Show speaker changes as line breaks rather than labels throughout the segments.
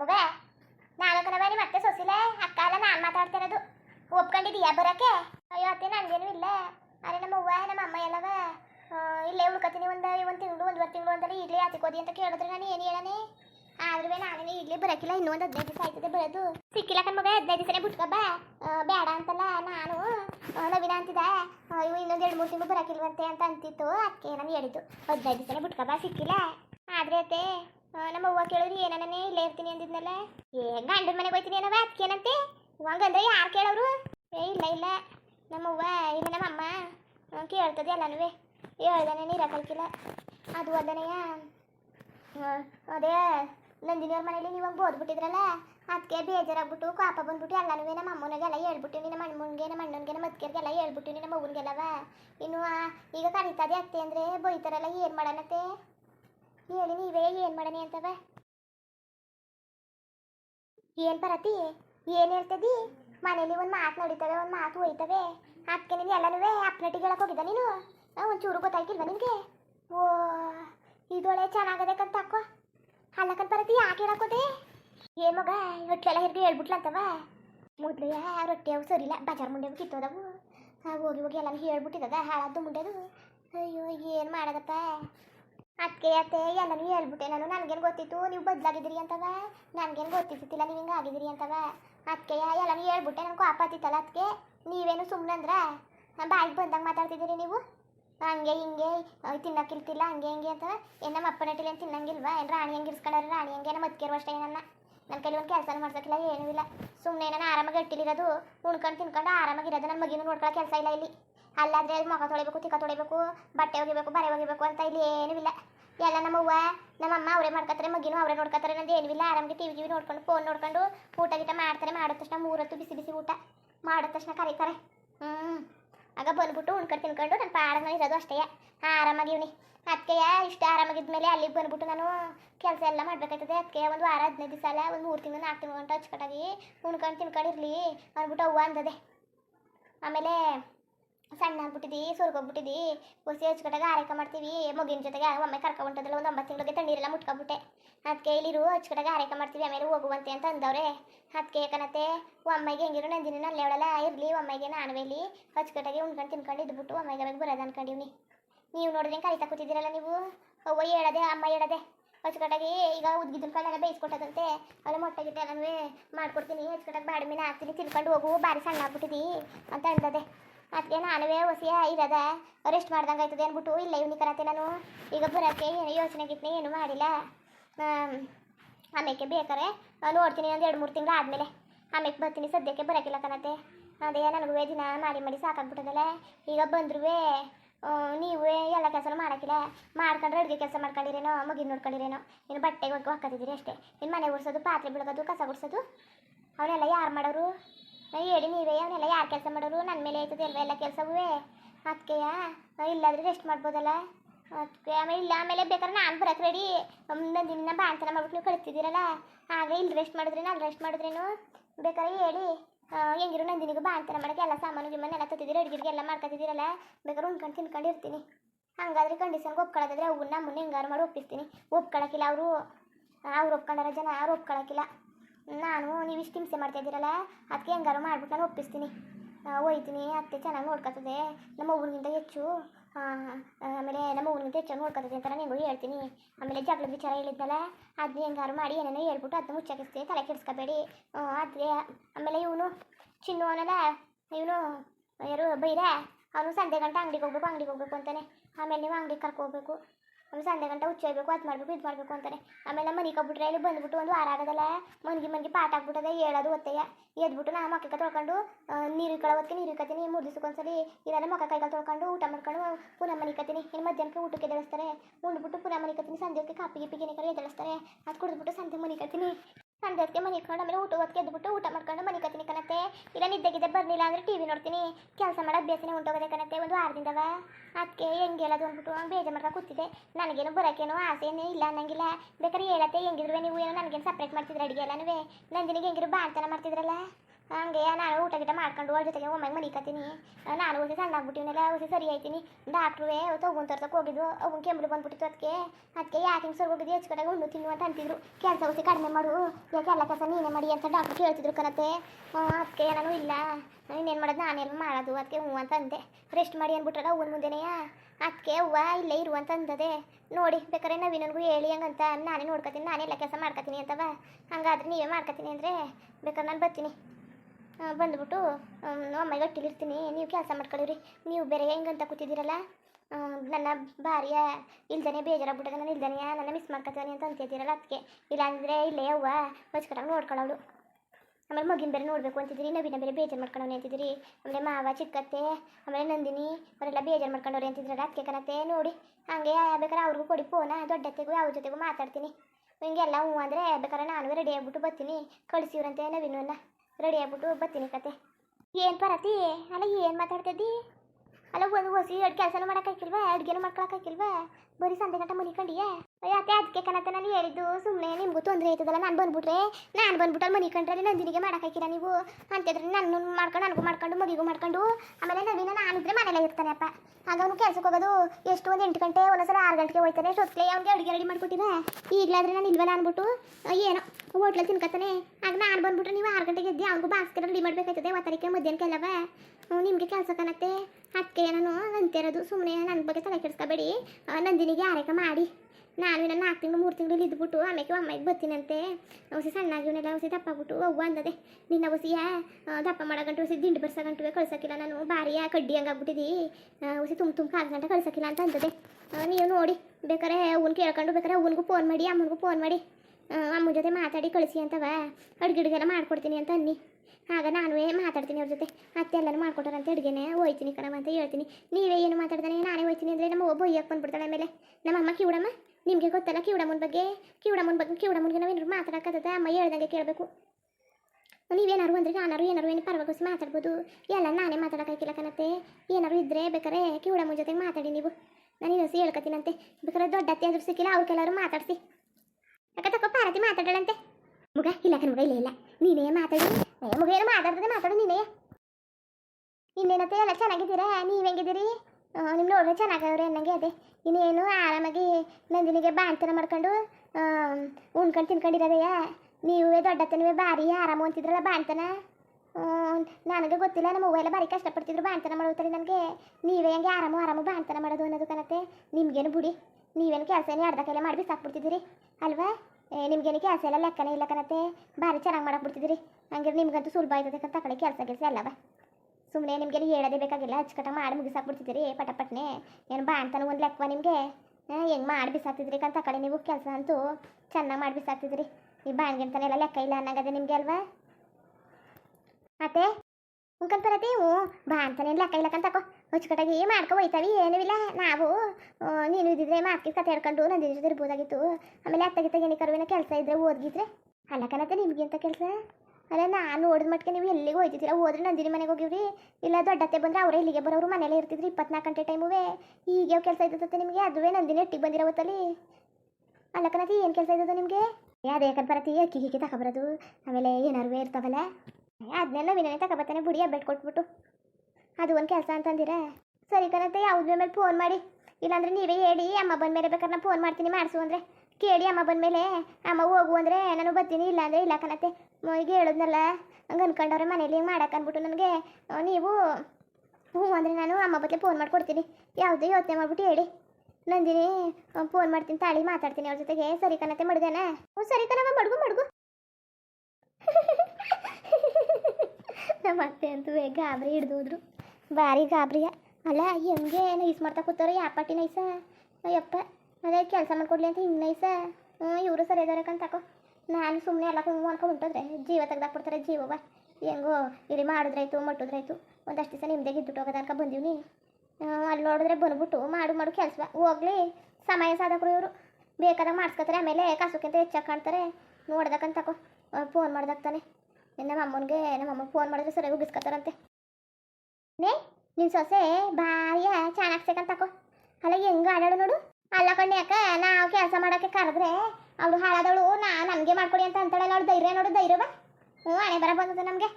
ಮಗ ನಾನು ಕರಬರಿ ಮತ್ತೆ ಸೊಸಿಲ ಅಕ್ಕ ಅಲ್ಲ ನಾನು ಮಾತಾಡ್ತಿರೋದು. ಒಪ್ಕೊಂಡಿದೀಯಾ ಬರಕ್ಕೆ ಅಯ್ಯೋ, ಅತ್ತೆ ನನಗೇನು ಇಲ್ಲ. ಅರೆ, ನಮ್ಮ ಅವ್ವ, ನಮ್ಮ ಅಮ್ಮ ಎಲ್ಲವ ಇಲ್ಲೇ ಉಳ್ಕೊತೀನಿ ಒಂದು ಒಂದು ತಿಂಗಳು, ಒಂದುವರೆ ತಿಂಗಳು ಅಂತಲೇ ಇಡ್ಲಿ ಆತಿಕೋದಿ ಅಂತ ಕೇಳಿದ್ರೆ ನಾನು ಏನು ಹೇಳನೆ? ಆದ್ರೂ ನಾನೇ ಇಡ್ಲಿ ಬರಕಿಲ್ಲ, ಇನ್ನೂ ಒಂದು ಹದಿನೈದು ದಿವಸ ಆಯ್ತದೆ ಬರೋದು. ಸಿಕ್ಕಿಲ್ಲ ಕಣ್ ಮಗ, ಹದಿನೈದು ದಿವಸನೇ ಬಿಟ್ಕೊಬ್ಬ ಬೇಡ ಅಂತಲ್ಲ, ನಾನು ನವೀನ ಅಂತಿದ್ದ. ಇವು ಇನ್ನೊಂದು ಎರಡು ಮೂರು ತಿಂಗಳು ಬರಕಿಲ್ವಂತೆ ಅಂತ ಅಂತಿತ್ತು. ಅದಕ್ಕೆ ನಾನು ಹೇಳಿದ್ದು, ಹದಿನೈದು ದಿವಸನೇ ಬಿಟ್ಕೊಬ್ಬ ಸಿಕ್ಕಿಲ್ಲ. ಆದ್ರೆ ಅತ್ತೆ ನಮ್ಮ ಅವ್ವ ಕೇಳಿದ್ರಿ ಏನೇ ಇಲ್ಲೇ ಇರ್ತೀನಿ ಅಂದಿದ್ನಲ್ಲ. ಏ, ಗಂಡನ ಮನೆಗೆ ಹೋಯ್ತೀನಿ ಏನವ ಅದಕ್ಕೇನಂತೆ ಹಂಗಂದ್ರೆ ಯಾರು ಕೇಳೋರು? ಏ, ಇಲ್ಲ ಇಲ್ಲ. ನಮ್ಮ ಅವ್ವ ಇಲ್ಲ ನಮ್ಮ ಅಮ್ಮ ಕೇಳ್ತದೆ ಎಲ್ಲನೂ ಹೇಳ್ದಾನೆ ಕಲ್ಕಿಲ್ಲ. ಅದು ಅಲ್ಲನೆಯ ಅದೇ, ನಂದಿನಿಯವ್ರ ಮನೇಲಿ ನೀವು ಹಂಗೆ ಓದ್ಬಿಟ್ಟಿದ್ರಲ್ಲ? ಅದಕ್ಕೆ ಬೇಜಾರಾಗ್ಬಿಟ್ಟು ಕಾಪ ಬಂದ್ಬಿಟ್ಟು ಎಲ್ಲನೂ ನಮ್ಮ ಅಮ್ಮನಿಗೆಲ್ಲ ಹೇಳ್ಬಿಟ್ಟು ನಮ್ಮ ಅಣ್ಣನಿಗೆ ನಮ್ಮ ಅಣ್ಣನಿಗೆ, ನಮ್ಮ ಅದಕ್ಕೆಲ್ಲ ಹೇಳ್ಬಿಟ್ಟು ನಮ್ಮ ಮಗನಿಗೆಲ್ಲವ ಇನ್ನು ಈಗ ಕರೀತದೆ ಅತ್ತೆ ಅಂದರೆ ಬೈತಾರಲ್ಲ, ಏನು ಮಾಡೋಣತ್ತೆ ಹೇಳಿ ನೀವೇ ಏನು ಮಾಡನೆ ಅಂತವ? ಏನು ಬರತಿ ಏನು ಹೇಳ್ತದಿ ಮನೇಲಿ ಒಂದು ಮಾತು ನಡೀತವೆ, ಒಂದು ಮಾತು ಹೋಯ್ತವೆ. ಅದಕ್ಕೆ ನೀನು ಎಲ್ಲನೂ ಅಪ್ನಟಿಗೆ ಹೇಳಕ್ ಹೋಗಿದ್ದ ನೀನು? ಒಂಚೂರು ಗೊತ್ತಾಯ್ತಿಲ್ವ ನಿನಗೆ? ಓ ಇದೊಳೆ ಚೆನ್ನಾಗದಕ್ಕಂತ ಹಾಕೋ. ಅಲ್ಲಕಂತ ಬರತಿ ಯಾಕೆ ಹೇಳಕ್ಕೋದೆ ಏನು ಮಗ ಹೊಟ್ಲೆಲ್ಲ ಹಿಡ್ದು ಹೇಳ್ಬಿಟ್ಲಂತವ ಮೊದಲು ರೊಟ್ಟಿ ಅವು ಸರಿಲ್ಲ, ಬಜಾರ್ ಮುಂಡೆ ಕಿತ್ತೋದವು. ಹೋಗಿ ಹೋಗಿ ಎಲ್ಲನೂ ಹೇಳ್ಬಿಟ್ಟಿದ್ದದ ಹಾಳಾದ್ದು ಮುಂಡೆದು. ಅಯ್ಯೋ, ಏನು ಮಾಡೋದಪ್ಪ? ಅದಕ್ಕೆ ಅತ್ತೆ ಎಲ್ಲನೂ ಹೇಳ್ಬಿಟ್ಟೆ ನಾನು. ನನಗೇನು ಗೊತ್ತಿತ್ತು? ನೀವು ಬದಲಾಗಿದ್ದೀರಿ ಅಂತವ. ನನಗೇನು ಗೊತ್ತಿತ್ತಿಲ್ಲ ನೀವು ಹಿಂಗೆ ಆಗಿದ್ದೀರಿ ಅಂತವ ಅದಕ್ಕೆ ಎಲ್ಲನೂ ಹೇಳ್ಬಿಟ್ಟೆ, ನನಗೆ ಕೋಪ ಹತ್ತಿತ್ತಲ್ಲ ಅದಕ್ಕೆ ನೀವೇನು ಸುಮ್ಮನಂದ್ರ ಬಾಯಿಗೆ ಬಂದಂಗೆ ಮಾತಾಡ್ತಿದ್ದೀರಿ ನೀವು? ಹಂಗೆ ಹಿಂಗೆ ತಿನ್ನಕ್ಕಿಲ್ತಿಲ್ಲ ಹಂಗೆ ಹಿಂಗೆ ಅಂತ ಏನು ನಮ್ಮ ಅಪ್ಪನ ಹಟ್ಟಿಲಿ ಏನು ತಿನ್ನಂಗಿಲ್ವಾ? ಏನು ರಾಣಿ ಹಂಗೆ ಇರ್ಸ್ಕೊಂಡ್ರೆ? ರಾಣಿ ಹಂಗೆ ನಮ್ಮ ಅಷ್ಟೇ ನನ್ನ. ನನ್ನ ಕೈಲಿ ಒಂದು ಕೆಲಸ ಮಾಡ್ಸೋಕ್ಕಿಲ್ಲ, ಏನೂ ಇಲ್ಲ. ಸುಮ್ಮನೆ ನಾನು ಆರಾಮಾಗಿ ಇಟ್ಟಿಲಿರೋದು ಉಣ್ಕೊಂಡು ತಿನ್ಕೊಂಡು ಆರಾಮಾಗಿರೋದು ನನ್ನ ಮಗಿನೂ ನೋಡ್ಕೊಳ್ಳೋ ಕೆಲಸ ಇಲ್ಲ ಇಲ್ಲಿ. ಅಲ್ಲಾದ್ರೆ ಮೊಗ ತೊಳಿಬೇಕು, ತಿಕ್ಕ ತೊಳಿಬೇಕು, ಬಟ್ಟೆ ಒಗಿಬೇಕು, ಬರೆ ಒಗಿಬೇಕು ಅಂತ ಇಲ್ಲಿ ಏನೂ ಇಲ್ಲ. ಎಲ್ಲ ನಮ್ಮ ಅವ್ವ, ನಮ್ಮ ಅಮ್ಮ ಅವರೇ ಮಾಡ್ಕೊತಾರೆ ಮಗಿನೂ ಅವರೇ ನೋಡ್ಕೊತಾರೆ ನಂದು ಏನೂ ಇಲ್ಲ. ಆರಾಮಾಗಿ ಟಿವಿ ನೋಡ್ಕೊಂಡು ಫೋನ್ ನೋಡ್ಕೊಂಡು ಊಟ ಗೀಟ ಮಾಡ್ತಾರೆ, ಮಾಡಿದ ತಕ್ಷಣ ಮೂರತ್ತು ಬಿಸಿ ಬಿಸಿ ಊಟ. ಮಾಡಿದ ತಕ್ಷಣ ಕರೀತಾರೆ. ಹ್ಞೂ ಆಗ ಬಂದ್ಬಿಟ್ಟು ಉಣ್ಕೊಂಡು, ತಿನ್ಕೊಂಡು ನನ್ನ ಪಾಡಂಗ ಇರೋದು ಅಷ್ಟೇ. ಆರಾಮಾಗಿ ಇವನಿ. ಅದಕ್ಕೆ ಇಷ್ಟ ಆರಾಮಾಗಿದ್ಮೇಲೆ ಅಲ್ಲಿಗೆ ಬಂದ್ಬಿಟ್ಟು ನಾನು ಕೆಲಸ ಎಲ್ಲ ಮಾಡ್ಬೇಕಾಯ್ತದೆ. ಅದಕ್ಕೆ ಒಂದು ವಾರ, ಹದಿನೈದು ದಿವಸ ಅಲ್ಲ, ಒಂದು ಮೂರು ತಿಂಗಳು, ನಾಲ್ಕು ತಿಂಗಳು ಗಂಟೆ ಅಚ್ಚುಕಟ್ಟಾಗಿ ಉಣ್ಕೊಂಡು, ತಿನ್ಕೊಂಡು ಇರಲಿ ಅಂದ್ಬಿಟ್ಟು ಅವ್ವ ಅಂದದೆ. ಆಮೇಲೆ ಸಣ್ಣ ಆಗ್ಬಿಟ್ಟಿದ್ದಿ ಸುರ್ಗೋಗ್ಬಿಟ್ಟಿದ್ದಿ ಹೊಸಿ ಹಚ್ಕೊಟ್ಟಾಗ ಆರೈಕೆ ಮಾಡ್ತೀವಿ. ಮಗಿನ ಜೊತೆಗೆ ಒಮ್ಮೆ ಕರ್ಕೊಂಡದಲ್ಲ ಒಂದು ಒಂಬತ್ತು ತಿಂಗಳಿಗೆ ತಣ್ಣೀರೆಲ್ಲ ಮುಟ್ಕೊಂಬಿಟ್ಟೆ. ಅದಕ್ಕೆ ಇಲ್ಲಿರು ಹಚ್ಕೊಟ್ಟಾಗ ಆರೈಕೆ ಮಾಡ್ತೀವಿ, ಆಮೇಲೆ ಹೋಗುವಂತೆ ಅಂತ ಅಂದವ್ರೆ. ಅದಕ್ಕೆ ಯಾಕನತ್ತೆ ಒಮ್ಮೆಗೆ ಹೆಂಗಿರು ನಂದಿನ ಅಲ್ಲೇ ಅವಳೆಲ್ಲ ಇರಲಿ, ಒಮ್ಮೆಗೆ ನಾನು ಬೇಲಿ. ಹಚ್ಕಟ್ಟಾಗಿ ಉಣ್ಕೊಂಡು ತಿನ್ಕೊಂಡು ಇದ್ಬಿಟ್ಟು ಒಮ್ಮೆಗೆ ಅವಾಗ ಬರೋದು ಅನ್ಕೊಂಡಿವ್ನಿ. ನೀವು ನೋಡಿದ್ರೆ ಕಲಿತಾ ಕೂತಿದ್ದೀರಲ್ಲ ನೀವು? ಅವ್ವ ಹೇಳದೆ, ಅಮ್ಮ ಹೇಳದೆ. ಹಚ್ಕಟ್ಟಾಗಿ ಈಗ ಉದ್ಗಿದ್ದನ ಕಾಳೆಲ್ಲ ಬೇಯಿಸ್ಕೊಟ್ಟದಂತೆ. ಅಲ್ಲ ಮೊಟ್ಟೆ ಗಿಟ್ಟೆ ನಾನು ಮಾಡ್ಕೊಡ್ತೀನಿ. ಹಚ್ಕಟ್ಟಾಗಿ ಬಾಡಿ ಮೀನು ಹಾಕ್ತೀನಿ, ತಿನ್ಕೊಂಡು ಹೋಗು ಭಾರಿ ಸಣ್ಣ ಆಗ್ಬಿಟ್ಟಿದಿ ಅಂತ ಅಂದದೆ. ಅದಕ್ಕೆ ನಾನುವೇ ಹೊಸಿಯ ಇರದ. ರೆಸ್ಟ್ ಮಾಡ್ದಂಗೆ ಆಯ್ತದೆ ಅಂದ್ಬಿಟ್ಟು ಇಲ್ಲ ಇವ್ನಿಗೆ ಕರತೆ ನಾನು. ಈಗ ಬರೋಕ್ಕೆ ಏನು ಯೋಚನೆ ಏನು ಮಾಡಿಲ್ಲ. ಆಮೇಲೆ ಬೇಕಾರೆ ನೋಡ್ತೀನಿ ಒಂದು ಎರಡು ಮೂರು ತಿಂಗಳು ಆದಮೇಲೆ. ಆಮೇಲೆ ಬರ್ತೀನಿ, ಸದ್ಯಕ್ಕೆ ಬರೋಕ್ಕಿಲ್ಲ ಕಣತೆ. ಅದೇ ನನಗೂ ದಿನ ಮಾಡಿ ಮಾಡಿ ಸಾಕಾಗ್ಬಿಟ್ಟದಲ್ಲ. ಈಗ ಬಂದ್ರೂ ನೀವು ಎಲ್ಲ ಕೆಲಸನೂ ಮಾಡೋಕ್ಕಿಲ್ಲ ಮಾಡ್ಕೊಂಡ್ರೆ ಅಡುಗೆ ಕೆಲಸ ಮಾಡ್ಕೊಂಡಿರೇನೋ ಮಗಿನ ನೋಡ್ಕೊಂಡಿರೇನೋ. ಇನ್ನು ಬಟ್ಟೆಗೆ ಹಾಕತ್ತಿದ್ದೀರಿ ಅಷ್ಟೇ. ಇನ್ನು ಮನೆ ಉಡ್ಸೋದು ಪಾತ್ರೆ ಬಿಡೋದು ಕಸ ಗುಡ್ಸೋದು. ಅವನ್ನೆಲ್ಲ ಯಾರು ಮಾಡೋರು? ಹೇಳಿ ನೀವೇ ಅವನ್ನೆಲ್ಲ ಯಾರು ಕೆಲಸ ಮಾಡೋರು? ನನ್ನ ಮೇಲೆ ಆಯ್ತದೆ ಎಲ್ಲ ಎಲ್ಲ ಕೆಲಸವೂ? ಅದಕ್ಕೆಯ ಇಲ್ಲಾದ್ರೆ ರೆಸ್ಟ್ ಮಾಡ್ಬೋದಲ್ಲ? ಅದಕ್ಕೆ ಆಮೇಲೆ ಇಲ್ಲ, ಆಮೇಲೆ ಬೇಕಾದ್ರೆ ನಾನು ಬರಕ್ಕೆ ರೆಡಿ ದಿನ ಬಾಣ್ತನ ಮಾಡ್ಬಿಟ್ಟು ನೀವು ಕಳಿಸ್ತಿದ್ದೀರಲ್ಲ? ಆಗ ಇಲ್ಲಿ ರೆಸ್ಟ್ ಮಾಡಿದ್ರೇನು, ಅಲ್ಲಿ ರೆಸ್ಟ್ ಮಾಡಿದ್ರೇನು? ಬೇಕಾದ್ರೆ ಹೇಳಿ. ಹೆಂಗಿರು ನಂದಿನಿಗೂ ಬಾಣ್ತನ ಮಾಡೋಕೆ ಎಲ್ಲ ಸಾಮಾನು ಗಿಮಾನು ಎಲ್ಲ ತತ್ತಿದ್ದೀರಿ ಅಡುಗೆಗೆ ಎಲ್ಲ ಮಾಡ್ಕೊತಿದ್ದೀರಲ್ಲ ಬೇಕಾದ್ರೆ ಉಣ್ಕೊಂಡು ತಿನ್ಕೊಂಡು ಇರ್ತೀನಿ. ಹಂಗಾದ್ರೆ ಕಂಡೀಷನ್ಗೆ ಒಪ್ಕೊಳ್ಳೋದಾದ್ರೆ ಅವನ್ನ ಮುನ್ನೆ ಹಿಂಗಾರು ಮಾಡಿ ಒಪ್ಪಿಸ್ತೀನಿ. ಒಪ್ಕೊಳ್ಳೋಕ್ಕಿಲ್ಲ ಅವರು. ಅವ್ರು ಒಪ್ಕೊಂಡಾರ ಜನ ಯಾರು ಒಪ್ಕೊಳಕಿಲ್ಲ. ನಾನು ನೀವು ಇಷ್ಟು ಹಿಂಸೆ ಮಾಡ್ತಾ ಇದ್ದೀರಲ್ಲ, ಅದಕ್ಕೆ ಹೆಂಗಾರು ಮಾಡ್ಬಿಟ್ಟು ನಾನು ಒಪ್ಪಿಸ್ತೀನಿ. ಹೋಯ್ತೀನಿ, ಅತ್ತೆ ಚೆನ್ನಾಗಿ ನೋಡ್ಕೊತದೆ. ನಮ್ಮ ಊರಿನಿಂದ ಹೆಚ್ಚು ಆಮೇಲೆ ನಮ್ಮ ಊರಿನಿಂದ ಹೆಚ್ಚು ನೋಡ್ಕೊತದೆ ಅಂತ ನಾನು ಹೇಳ್ತೀನಿ. ಆಮೇಲೆ ಜಗಳ ವಿಚಾರ ಹೇಳಿದ್ನಲ್ಲ ಅದನ್ನ ಹೆಂಗಾರು ಮಾಡಿ ಏನೇನೋ ಹೇಳ್ಬಿಟ್ಟು ಅದನ್ನ ಮುಚ್ಚಾಕಿಸ್ತೀನಿ ತಲೆ ಕೆಡಿಸ್ಕೋಬೇಡಿ. ಆದರೆ, ಆಮೇಲೆ ಇವನು ಚಿನ್ನು ಅನ್ನಲ್ಲ ಇವನು ಯಾರು ಬೈರ ಅವನು ಸಂಜೆ ಗಂಟೆ ಅಂಗಡಿಗೆ ಹೋಗ್ಬೇಕು ಅಂಗಡಿಗೆ ಹೋಗ್ಬೇಕು ಅಂತಾನೆ. ಆಮೇಲೆ ನೀವು ಅಂಗಡಿಗೆ ಕರ್ಕೊ ಹೋಗ್ಬೇಕು ಸಂಡೆ ಗಂಟ ಹುಚ್ಚೋಯ್ಬೇಕು ಅದು ಮಾಡಬೇಕು, ಇದು ಮಾಡಬೇಕು ಅಂತಾರೆ. ಆಮೇಲೆ ಮನೆ ಕಬ್ಬಿಟ್ರೆ ಇಲ್ಲಿ ಬಂದ್ಬಿಟ್ಟು ಒಂದು ವಾರ ಆಗೋದಲ್ಲ. ಮನ್ಗಿ ಮನ್ಗಿ ಪಾಠ ಆಗ್ಬಿಟ್ಟದೆ, ಹೇಳೋದು, ಒತ್ತೆಯ. ಎದ್ಬಿಟ್ಟು ನಾನು ಮಕ್ಕ ತೊಳ್ಕೊಂಡು ನೀರು ಕಳ ಹೊತ್ತಿಗೆ ನೀರು ಇಕ್ಕತ್ತೀನಿ ಮೂರು ದಿವಸಕ್ಕೊಂದ್ಸಲಿ ಇದೆಲ್ಲ ಮಕ್ಕ ಕೈಗಳು ತೊಳ್ಕೊಂಡು ಊಟ ಮಾಡ್ಕೊಂಡು ಪುನಃ ಮನೆ ಕತ್ತೀನಿ. ಇನ್ನು ಮಧ್ಯಾಹ್ನಕ್ಕೆ ಊಟಕ್ಕೆ ಎದ್ದೇಳಿಸ್ತಾರೆ. ಉಂಡ್ಬಿಟ್ಟು ಪುನಃ ಮನೆ ಕತ್ತೀನಿ ಸಂಜೆ ಕಾಪಿಗೆ ಕಾಪಿ ಗಿಪಿ ಎದಳಿಸ್ತಾರೆ ಅದ್ ಅದು ಕುಡಿದ್ಬಿಟ್ಟು ಸಂಜೆ ಮನೆ ಕತ್ತೀನಿ. ಸಂಜೆ ಹೊತ್ತಿಗೆ ಮನೆ ಇಟ್ಕೊಂಡು ಆಮೇಲೆ ಊಟ ಹೊತ್ತಿಗೆ ಎದ್ಬಿಟ್ಟು ಊಟ ಮಾಡ್ಕೊಂಡು ಮನೆ ಕತ್ತೀನಿ ಕಣತ್ತೆ. ಇಲ್ಲ ನಿದ್ದೆಗಿದ್ದೆ ಬರ್ಲಿಲ್ಲ ಅಂದ್ರೆ ಟಿ ವಿ ನೋಡ್ತೀನಿ. ಕೆಲಸ ಮಾಡೋ ಅಭ್ಯಾಸನೇ ಉಂಟೋಗೋದೆ ಕಣತ್ತೆ ಒಂದು ವಾರದಿಂದವ. ಅದಕ್ಕೆ ಹೆಂಗೆ ಹೇಳೋದು ಅಂದ್ಬಿಟ್ಟು ಬೇಜಾರು ಮಾಡ್ಕೊಂಡು ಕೂತಿದ್ದೆ. ನನಗೇನು ಬರೋಕೇನು ಆಸೆನೇ ಇಲ್ಲ ಅನ್ನಂಗಿಲ್ಲ ಬೇಕಾದ್ರೆ ಹೇಳತ್ತೆ ಹೆಂಗಿದ್ರು ನೀವು? ಏನೋ ನನಗೇನು ಸಪ್ರೇಟ್ ಮಾಡ್ತಿದ್ರೆ ಅಡುಗೆ ಎಲ್ಲನೂ ನಂದಿನಿಗೆ ಹೆಂಗಿರು ಬಾಳ್ತನ ಮಾಡ್ತಿದ್ರಲ್ಲ? ಹಂಗೆ ನಾನು ಊಟ ಗಿಟ ಮಾಡ್ಕೊಂಡು ಅವ್ರ ಜೊತೆಗೆ ಒಮ್ಮೆಗೆ ಮನಿಕತ್ತೀನಿ ನಾನು ಉಸಿ ಸಣ್ಣ ಆಗ್ಬಿಟ್ಟಿವನೆಲ್ಲ ಉಸಿ ಸರಿ ಆಯ್ತೀನಿ. ಡಾಕ್ಟ್ರುವೇ ತಗೊಂಡು ತರ್ಸಕ್ಕೆ ಹೋಗಿದ್ವು. ಅವ್ನು ಕೆಮ್ಮು ಬಂದ್ಬಿಟ್ಟಿತ್ತು ಅದಕ್ಕೆ. ಅದಕ್ಕೆ ಯಾಕೆ ಹಿಂಗೆ ಸರ್ ಹೋಗಿದ್ದು? ಹೆಚ್ಚು ಕಡೆಗೆ ತಿನ್ನು ಅಂತ ಅಂತಿದ್ರು. ಕೆಲಸ ಉಸಿ ಕಡಿಮೆ ಮಾಡು. ಯಾಕೆ ಎಲ್ಲ ಕೆಲಸ ನೀನೇ ಮಾಡಿ ಅಂತ ಡಾಕ್ಟ್ರು ಕೇಳ್ತಿದ್ರು ಕನತೆ ಅದಕ್ಕೆ ನಾನು ಇಲ್ಲ. ಇನ್ನೇನು ಮಾಡೋದು? ನಾನೇನು ಮಾಡೋದು? ಅದಕ್ಕೆ ಹ್ಞೂ ಅಂತ ಅಂದೆ. ರೆಸ್ಟ್ ಮಾಡಿ ಅಂದ್ಬಿಟ್ರಲ್ಲ ಅವ್ನ ಮುಂದೆನೆಯಾ ಅದಕ್ಕೆ ಅವ್ವ, ಇಲ್ಲೇ ಇರು ಅಂತ ಅಂದದೆ. ನೋಡಿ, ಬೇಕಾದ್ರೆ ನವೀನನ್ಗೂ ಹೇಳಿ ಹಂಗಂತ. ನಾನೇ ನೋಡ್ಕೊತೀನಿ, ನಾನೇ ಎಲ್ಲ ಕೆಲಸ ಮಾಡ್ಕೊತೀನಿ ಅಂತವ. ಹಂಗಾದ್ರೆ ನೀವೇ ಮಾಡ್ಕೊತೀನಿ ಅಂದರೆ ಬೇಕಾದ್ರೆ ನಾನು ಬರ್ತೀನಿ. ಬಂದ್ಬಿಟ್ಟು ಅಮ್ಮಗೆ ಗಟ್ಟಿಲಿರ್ತೀನಿ ನೀವು ಕೆಲಸ ಮಾಡ್ಕೊಳ್ಳಿರಿ ನೀವು ಬೇರೆ ಹೆಂಗಂತ ಕೂತಿದ್ದೀರಲ್ಲ? ನನ್ನ ಭಾರ್ಯ ಇಲ್ದನೇ ಬೇಜಾರಾಗ್ಬಿಟ್ಟದ, ನಾನು ಇಲ್ದನೇ, ನನ್ನ ಮಿಸ್ ಮಾಡ್ಕೊತಾನೆ ಅಂತ ಅಂತಿದ್ದೀರಲ್ಲ ಅದಕ್ಕೆ. ಇಲ್ಲಾಂದರೆ ಇಲ್ಲೇ ಅವ್ವ ಹೊಚ್ಕಟಾಗಿ ನೋಡ್ಕೊಳ್ಳೋಳು. ಆಮೇಲೆ ಮಗಿನ ಬೇರೆ ನೋಡಬೇಕು ಅಂತಿದ್ದೀರಿ, ನವೀನ ಬೇರೆ ಬೇಜಾರು ಮಾಡ್ಕೊಂಡವ್ರೆ ಅಂತಿದ್ದೀರಿ. ಆಮೇಲೆ ಮಾವ, ಚಿಕ್ಕತ್ತೆ, ಆಮೇಲೆ ನಂದಿನಿ, ಅವರೆಲ್ಲ ಬೇಜಾರು ಮಾಡ್ಕೊಂಡವ್ರೆ ಅಂತಿದ್ರಲ್ಲ ಅದಕ್ಕೆ ಕನತ್ತೆ ನೋಡಿ. ಹಾಗೆ ಬೇಕಾದ್ರೆ ಅವ್ರಿಗೂ ಕೊಡಿ ಫೋನ ದೊಡ್ಡತ್ತೆಗೂ ಅವ್ರ ಜೊತೆಗೂ ಮಾತಾಡ್ತೀನಿ. ಹಿಂಗೆಲ್ಲ ಹ್ಞೂ ಅಂದರೆ ಬೇಕಾದ್ರೆ ನಾನು ರೆಡಿ ಆಗ್ಬಿಟ್ಟು ಬರ್ತೀನಿ. ಕಳಿಸಿವ್ರಂತೆ ನವೀನನ್ನ. ರೆಡಿ ಆಗ್ಬಿಟ್ಟು ಬರ್ತೀನಿ ಕತೆ. ಏನು ಪರತಿ? ಅಲ್ಲ ಏನು ಮಾತಾಡ್ತಿದ್ದಿ? ಅಲ್ಲ ಒಂದು ಹೊಸಿ ಎರಡು ಕೆಲಸನೂ ಮಾಡೋಕ್ಕಾಗಿಲ್ವಾ ಅಡುಗೆನೂ ಮಾಡ್ಕೊಳಕ್ಕಾಗಿಲ್ವಾ ಬರೀ ಸಂಜೆ ಗಂಟ ಮನಿಕೊಂಡಿಯೇ ಯಾಕೆ ಅದಕ್ಕೆ ಕನತ ನಾನು ಹೇಳಿದ್ದು ಸುಮ್ಮನೆ ನಿಮಗೂ ತೊಂದರೆ ಆಯ್ತದಲ್ಲ ನಾನು ಬಂದ್ಬಿಟ್ರೆ? ನಾನು ಬಂದ್ಬಿಟ್ಟು ಮನಿಕೊಂಡ್ರೆ ನಂದಿನಿಗೆ ಮಾಡೋಕ್ಕಾಕಿರ ನೀವು? ಅಂತಿದ್ರೆ ನನ್ನ ಮಾಡ್ಕೊಂಡು ನನಗೂ ಮಾಡ್ಕೊಂಡು ಮಗಿಗೂ ಮಾಡ್ಕೊಂಡು. ಆಮೇಲೆ ನವೀನ ನಾನಿದ್ರೆ ಮನೇಲೇ ಇರ್ತಾನೆ ಅಪ್ಪ. ಆಗ ಅವನು ಕೆಲ್ಸಕ್ಕೆ ಹೋಗೋದು ಎಷ್ಟು ಒಂದು ಎಂಟು ಗಂಟೆ ಒಂದೊಂದ್ಸಲ ಆರು ಗಂಟೆಗೆ ಹೋಯ್ತಾನೆ. ಅಷ್ಟೊತ್ತಿಗೆ ಅವ್ನಿಗೆ ಅಡುಗೆ ರೆಡಿ ಮಾಡ್ಕೊಟ್ಟಿದ್ದೆ ಈಗಲಾದ್ರೆ ನಾನು ಇಲ್ವಲ್ಲ ಅಂದ್ಬಿಟ್ಟು? ಏನೋ ಹೋಟ್ಲಲ್ಲಿ ತಿನ್ಕತ್ತಾನೆ. ಆಗ ನಾನು ಬಂದ್ಬಿಟ್ರೆ ನೀವು ಆರು ಗಂಟೆಗೆ ಎದ್ದು ಅವ್ನಿಗೂ ಬಾಸ್ಕೆಟ್ ರೆಡಿ ಮಾಡಬೇಕಾಯ್ತದೆ ಒತ್ತರಿಕೆ ಮಧ್ಯಾಹ್ನಕ್ಕೆಲ್ಲವ? ನಿಮಗೆ ಕೆಲಸ ಕಾಣತ್ತೆ? ಅದಕ್ಕೆ ನಾನು ಅಂತಿರೋದು. ಸುಮ್ಮನೆ ನನ್ನ ಬಗ್ಗೆ ತಲೆ ಕೆಡಿಸ್ಕೋಬೇಡಿ. ಆ, ನಂದಿನಿಗೆ ಆರೈಕೆ ಮಾಡಿ. ನಾನು ಇನ್ನ ನಾಲ್ಕು ತಿಂಗಳು ಮೂರು ತಿಂಗಳು ಇದ್ಬಿಟ್ಟು ಆಮೇಲೆ ಅಮ್ಮಗೆ ಹೊಸಿ ಸಣ್ಣಾಗಿವನೆಲ್ಲ ಅವಸಿ ದಪ್ಪ ಬಿಟ್ಟು ಅವ್ವ ಅಂದದೆ ನಿನ್ನ ಉಸಿ ಆ, ದಪ್ಪ ಮಾಡಗಂಟು ಹೊಸಿ ದಿಂಡು ಬರ್ಸಗಂಟು ಕಳ್ಸಕ್ಕಿಲ್ಲ ನಾನು ಭಾರಿಯ ಕಡ್ಡಿ ಹಂಗೆ ಆಗ್ಬಿಟ್ಟಿದ್ದಿ ಹೊಸಿ ತುಂಬ ತುಂಬ ಕಾಲು ಗಂಟೆ ಕಳ್ಸಕ್ಕಿಲ್ಲ ಅಂತ ಅಂದದೆ. ನೀವು ನೋಡಿ ಬೇಕಾರೆ ಅವ್ನ ಕೇಳ್ಕೊಂಡು ಬೇಕಾರೆ ಅವ್ನಿಗೂ ಫೋನ್ ಮಾಡಿ ಅಮ್ಮನಿಗೂ ಫೋನ್ ಮಾಡಿ. ಅಮ್ಮನ ಜೊತೆ ಮಾತಾಡಿ ಕಳಿಸಿ ಅಂತವ. ಅಡುಗೆ ಅಡುಗೆಲ್ಲ ಮಾಡ್ಕೊಡ್ತೀನಿ ಅಂತ ಅನ್ನಿ. ಆಗ ನಾನು ಮಾತಾಡ್ತೀನಿ ಅವ್ರ ಜೊತೆ. ಅತ್ತೆ ಎಲ್ಲನೂ ಮಾಡ್ಕೊಟ್ಟಾರಂತ, ಅಡುಗೆನೆ. ಹೋಯ್ತೀನಿ ಕಣಮ್ಮ ಅಂತ ಹೇಳ್ತೀನಿ. ನೀವೇ ಏನು ಮಾತಾಡ್ತಾನೆ? ನಾನೇ ಹೋಯ್ತೀನಿ ಅಂದರೆ ನಮ್ಮ ಒಬ್ಬ ಒಯ್ಯಕ್ಕೆ ಬಂದ್ಬಿಡ್ತಾಳೆ ಆಮೇಲೆ. ನಮ್ಮ ಕಿವುಡಮ್ಮ, ನಿಮಗೆ ಗೊತ್ತಲ್ಲ ಕಿವುಡಮ್ಮನ ಬಗ್ಗೆ? ಕಿವುಡಮ್ಮನ ಬಗ್ಗೆ, ಕಿವುಡಮ್ಮನಿಗೆ ನಾವೇನಾದ್ರು ಮಾತಾಡೋಕ್ಕಾಗತ್ತೆ? ಅಮ್ಮ ಹೇಳ್ದಂಗೆ ಕೇಳಬೇಕು. ನೀವೇನಾರು ಅಂದ್ರೆ ನಾನಾರು ಏನಾರು ಏನು ಪರವಾಗಿಸಿ ಮಾತಾಡ್ಬೋದು. ಎಲ್ಲ ನಾನೇ ಮಾತಾಡೋಕ್ಕಾಗಿಲ್ಲ ಕಣತ್ತೆ. ಏನಾರು ಇದ್ದರೆ ಬೇಕಾರೆ ಕಿವುಡಮ್ಮನ ಜೊತೆಗೆ ಮಾತಾಡಿ ನೀವು. ನಾನು ಇನ್ನೊಂದು ಹೇಳ್ಕೊತೀನಂತೆ ಬೇಕಾದ್ರೆ ದೊಡ್ಡ ಅತ್ತೆ ಸಿಕ್ಕಿಲ್ಲ ಅವ್ರಿಗೆಲ್ಲರೂ ಮಾತಾಡಿಸಿ. ಯಾಕೆ ತಕೋ ಪಾರತಿ ಮಾತಾಡೋಣಂತೆ ಮುಗ, ಇಲ್ಲ ಕಣ್ಮಗ ಇಲ್ಲ ಇಲ್ಲ. ನೀನೇ ಮಾತಾಡಿ. ಮಗ, ಏನು ಮಾತಾಡ್ತದೆ ಮಾತಾಡು ನೀನೇ. ಇನ್ನೇನತ್ತೆ, ಎಲ್ಲ ಚೆನ್ನಾಗಿದ್ದೀರಾ? ನೀವು ಹೆಂಗಿದ್ದೀರಿ? ನಿಮ್ಮ ನೋಡ್ರೆ ಚೆನ್ನಾಗವ್ರೆ ಅನ್ನಂಗೆ ಅದೇ. ಇನ್ನೇನು ಆರಾಮಾಗಿ ನಂದಿನಿಗೆ ಬಾಣ್ತನ ಮಾಡ್ಕೊಂಡು ಉಣ್ಕೊಂಡು ತಿನ್ಕೊಂಡಿರೋದಯ್ಯ ನೀವೇ ದೊಡ್ಡತ್ತನವೇ, ಭಾರಿ ಆರಾಮು ಅಂತಿದ್ರಲ್ಲ ಬಾಣ್ತನ? ನನಗೆ ಗೊತ್ತಿಲ್ಲ, ನಮ್ಮ ಎಲ್ಲ ಭಾರಿ ಕಷ್ಟಪಡ್ತಿದ್ರು ಬಾಣ್ತನ ಮಾಡೋತಾರೆ ನನಗೆ. ನೀವೇ ಹೆಂಗೆ ಆರಾಮು ಆರಾಮು ಬಾಣ್ತನ ಮಾಡೋದು ಅನ್ನೋದು ಕಣತ್ತೆ. ನಿಮ್ಗೇನು ಬಿಡಿ, ನೀವೇನು ಕೆಲಸ ಏನು ಅರ್ಧ ಕೈಲೆ ಮಾಡಿ ಬಿಸಾಕ್ಬಿಡ್ತಿದ್ದೀರಿ, ಅಲ್ವಾ? ಏ, ಏನಕ್ಕೆ ಕೆಲಸ ಎಲ್ಲ ಲೆಕ್ಕನೇ ಇಲ್ಲ ಕಣತ್ತೆ? ಭಾರಿ ಚೆನ್ನಾಗಿ ಮಾಡಕ್ಬಿಡ್ತಿದ್ದೀರಿ ಹಂಗೆ ನಿಮ್ಗಂತೂ ಸುಲಭ ಆಯ್ತದೆ ಅಂತ ಕಡೆ ಕೆಲಸ ಕೆಲಸ ಎಲ್ಲವ ಸುಮ್ಮನೆ ನಿಮ್ಗೆ ಹೇಳೋದೇ ಬೇಕಾಗಿಲ್ಲ ಅಚ್ಚುಕಟ್ಟ ಮಾಡಿ ಮುಗಿಸಾಕ್ಬಿಡ್ತಿದ್ದೀರಿ ಪಟ ಪಟಪಟ್ನೆ. ಏನು ಬಾ ಅಂತ ಒಂದು ಲೆಕ್ಕವ ನಿಮಗೆ? ಹೆಂಗೆ ಮಾಡಿ ಬಿಸಾಕ್ತಿದ್ರಿ ಕಂತ ಕಡೆ ನೀವು? ಕೆಲಸ ಅಂತೂ ಚೆನ್ನಾಗಿ ಮಾಡಿ ಬಿಸಾಕ್ತಿದ್ರಿ. ಈ ಬಾಣ್ಗಿಂತಾನೆಲ್ಲ ಲೆಕ್ಕ ಇಲ್ಲ ಅನ್ನಂಗದೆ ನಿಮಗೆ ಅಲ್ವಾ? ಮತ್ತೆ ಉಂಕನ್ ನೀವು ಬಾ ಅಂತಾನೆ ಲೆಕ್ಕ ಇಲ್ಲ ಕಂತಕೋ ಅಚ್ಚುಕಟ್ಟಾಗಿ ಮಾಡ್ಕೊ ಹೋಯ್ತಾವಿ ಏನೂ ಇಲ್ಲ. ನಾವು ನೀನು ಇದ್ದಿದ್ರೆ ಮಾತ್ಗೆ ಕತೆ ಹೇಳ್ಕೊಂಡು ನಂದಿನ ಜೊತೆ ಇರ್ಬೋದಾಗಿತ್ತು ಆಮೇಲೆ ಅತ್ತಗೆ ತೆಗೇನಿ ಕರುವಿನ ಕೆಲಸ ಇದ್ರೆ ಓದ್ಗಿದ್ರೆ? ಅಲ್ಲ ಕಣತ್ತೆ, ನಿಮ್ಗೆ ಅಂತ ಕೆಲಸ? ಅಲ್ಲ, ನಾನು ನೋಡಿದ ಮಟ್ಟಿಗೆ ನೀವು ಎಲ್ಲಿಗೆ ಹೋಯ್ತಿದ್ದೀರ? ಹೋದ್ರೆ ನಂದಿನಿ ಮನೆಗೆ ಹೋಗಿವ್ರಿ. ಇಲ್ಲ ದೊಡ್ಡತ್ತೆ ಬಂದ್ರೆ ಅವರೇ ಇಲ್ಲಿಗೆ ಬರೋರು ಮನೇಲೇ ಇರ್ತಿದ್ರು ಇಪ್ಪತ್ನಾಲ್ಕು ಗಂಟೆ ಟೈಮುವೆ. ಈಗ ಯಾವ ಕೆಲಸ ಇದ್ದತ್ತೆ ನಿಮಗೆ? ಅದುವೇ ನಂದಿನಿ ಇಟ್ಟಿಗೆ ಬಂದಿರೋ ಹೊತ್ತಲ್ಲಿ. ಅಲ್ಲ ಕಣತಿ ಏನು ಕೆಲಸ ಇದ್ದದ ನಿಮಗೆ? ಅದೇ ಯಾಕಂತ ಬರತ್ತಿ, ಅಕ್ಕಿ ಗಿಕ್ಕಿ ತಗೊಬರೋದು ಆಮೇಲೆ ಏನಾರು ಇರ್ತಾವಲ್ಲ. ಅದನ್ನೆಲ್ಲ ವಿನಯನೇ ತಗೊಬತ್ತಾನೆ ಬುಡಿ ಬೆಟ್ ಕೊಟ್ಬಿಟ್ಟು. ಅದು ಒಂದು ಕೆಲಸ ಅಂತಂದಿರ? ಸರಿ ಕಣತ್ತೆ ಯಾವ್ದು ಮೇಲೆ ಫೋನ್ ಮಾಡಿ. ಇಲ್ಲಾಂದ್ರೆ ನೀವೇ ಹೇಳಿ, ಅಮ್ಮ ಬಂದ ಮೇಲೆ ಬೇಕಾದ್ರೆ ನಾನು ಫೋನ್ ಮಾಡ್ತೀನಿ, ಮಾಡಿಸು ಅಂದರೆ. ಕೇಳಿ ಅಮ್ಮ ಬಂದ ಮೇಲೆ. ಅಮ್ಮ ಹೋಗು ಅಂದರೆ ನಾನು ಬರ್ತೀನಿ, ಇಲ್ಲ ಅಂದರೆ ಇಲ್ಲ ಕಣತೆ ಈಗ ಹೇಳಿದ್ನಲ್ಲ, ಹಂಗೆ ಅನ್ಕೊಂಡವ್ರೆ ಮನೇಲಿ ಹಿಂಗೆ ಅಂದ್ಬಿಟ್ಟು ನನಗೆ ನೀವು ಹ್ಞೂ ಅಂದರೆ ನಾನು ಅಮ್ಮ ಬದಲೇ ಫೋನ್ ಮಾಡಿಕೊಡ್ತೀನಿ. ಯಾವುದೇ ಯೋಚನೆ ಮಾಡ್ಬಿಟ್ಟು ಹೇಳಿ. ನಂದಿನಿ ಫೋನ್ ಮಾಡ್ತೀನಿ, ತಾಳಿ ಮಾತಾಡ್ತೀನಿ ಅವ್ರ ಜೊತೆಗೆ. ಸರಿ ಕಣತೆ ಮಡ್ಗನ? ಹ್ಞೂ ಸರಿ ಕಣ ಮಡ್ಗು ಮಡ್ಗು. ನಮ್ಮ ಅತ್ತೆ ಅಂತೂ ಗಾಬರಿ ಹಿಡ್ದು ಹೋದ್ರು. ಭಾರಿ ಗಾಬರಿಯ ಅಲ್ಲ, ಹೆಂಗೆ ನೈಸ್ ಮಾಡ್ತಾ ಕೂತಾರ ಯಾಪಟ್ಟಿ ಪಾಟಿ ನೈಸ? ಅಯ್ಯಪ್ಪ, ಅದೇ ಕೆಲಸ ಮಾಡ್ಕೊಡ್ಲಿ ಅಂತ ಹಿಂಗೆ ನೈಸ? ಹ್ಞೂ ಇವರು ಸರಿ ಇದಾರೆ ತಕೋ. ನಾನು ಸುಮ್ಮನೆ ಎಲ್ಲ ಹ್ಞೂ ಅನ್ಕೊಂಡು ಹೊಂಟೋದ್ರೆ, ಜೀವ ತೆಗ್ದಾಕ್ಬಿಡ್ತಾರೆ ಜೀವವ ಹೆಂಗೋ, ಇಲ್ಲಿ ಮಾಡಿದ್ರಾಯ್ತು, ಮಟ್ಟುದ್ರಾಯ್ತು. ಒಂದಷ್ಟು ದಿವಸ ನಿಮ್ದೇ ಗಿದ್ದು ಹೋಗೋದು ಅನ್ಕ ಬಂದೀವಿ ಅಲ್ಲಿ ನೋಡಿದ್ರೆ ಬಂದ್ಬಿಟ್ಟು ಮಾಡು ಮಾಡು ಕೆಲಸ ಹೋಗ್ಲಿ. ಸಮಯ ಸಾಧಕರು ಇವರು. ಬೇಕಾದಾಗ ಮಾಡಿಸ್ಕೊತಾರೆ, ಆಮೇಲೆ ಕಸಕ್ಕಿಂತ ಹೆಚ್ಚಾಗಿ ಕಾಣ್ತಾರೆ. ನೋಡ್ದಕ್ಕಂತ ಫೋನ್ ಮಾಡ್ದಾಗ್ತಾನೆ ನಮ್ಮ ಅಮ್ಮನಿಗೆ ನಮ್ಮ ಫೋನ್ ಮಾಡಿದ್ರೆ ಸರಿಯಾಗಿ ಉಗಿಸ್ಕೊತಾರಂತೆ. ನೇ, ನಿನ್ ಸೊಸೆ ಭಾರಿಯ ಚೆನ್ನಾಗಿ ತಕೋ. ಅಲ್ಲ ಹೆಂಗ ಆಡಾಡು ನೋಡು. ಅಲ್ಲ ಕಣ್ಣಿ ಅಕ್ಕ, ನಾವು ಕೆಲಸ ಮಾಡಕ್ಕೆ ಕರೆದ್ರೆ ಅವಳು ಹಾಳಾದವಳು, ನಾ ನಮಗೆ ಮಾಡ್ಕೊಡಿ ಅಂತ ಅಂತಾಳಲ್ಲ, ಅವಳು ಧೈರ್ಯ ನೋಡು ಧೈರ್ಯವ ಹ್ಞೂ, ಹಣೆ ಬರ ಬಂದದ ನಮಗೆ.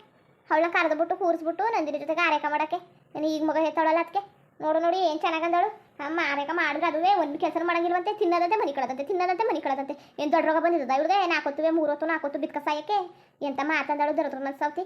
ಅವಳನ್ನ ಕರೆದ್ಬಿಟ್ಟು, ಕೂರಿಸ್ಬಿಟ್ಟು ನಂದಿನ ಜೊತೆಗೆ ಆರೈಕೆ ಮಾಡಕ್ಕೆ. ನಾನು ಈಗ ಮಗ ಹೇಳ್ತಾಳಲ್ಲ ಅದಕ್ಕೆ ನೋಡು ನೋಡಿ ಏನು ಚೆನ್ನಾಗಂದಳು ಅಮ್ಮ ಆರೈಕೆ ಮಾಡಿದ್ರೆ ಅದುವೇ ಒಂದು ಕೆಲಸ ಮಾಡಂಗಿಲ್ವಂತೆ, ತಿನ್ನದಂತೆ ಮನೆ ಕಳದಂತೆ, ತಿನ್ನದಂತೆ ಮನೆ ಕಳದಂತೆ. ಏನು ದೊಡ್ಡ ರೋಗ ಬಂದಿದ್ದದ ಇವ್ರಿಗೆ ನಾಲ್ಕೊತ್ತುವೆ ಮೂರೊತ್ತು ನಾಲ್ಕೊತ್ತು ಬಿತ್ಕ ಸಾಯಕ್ಕೆ ಎಂತ ಮಾತಂದಳು ದರದ್ರ ಮನ್ಸಾವ್ತಿ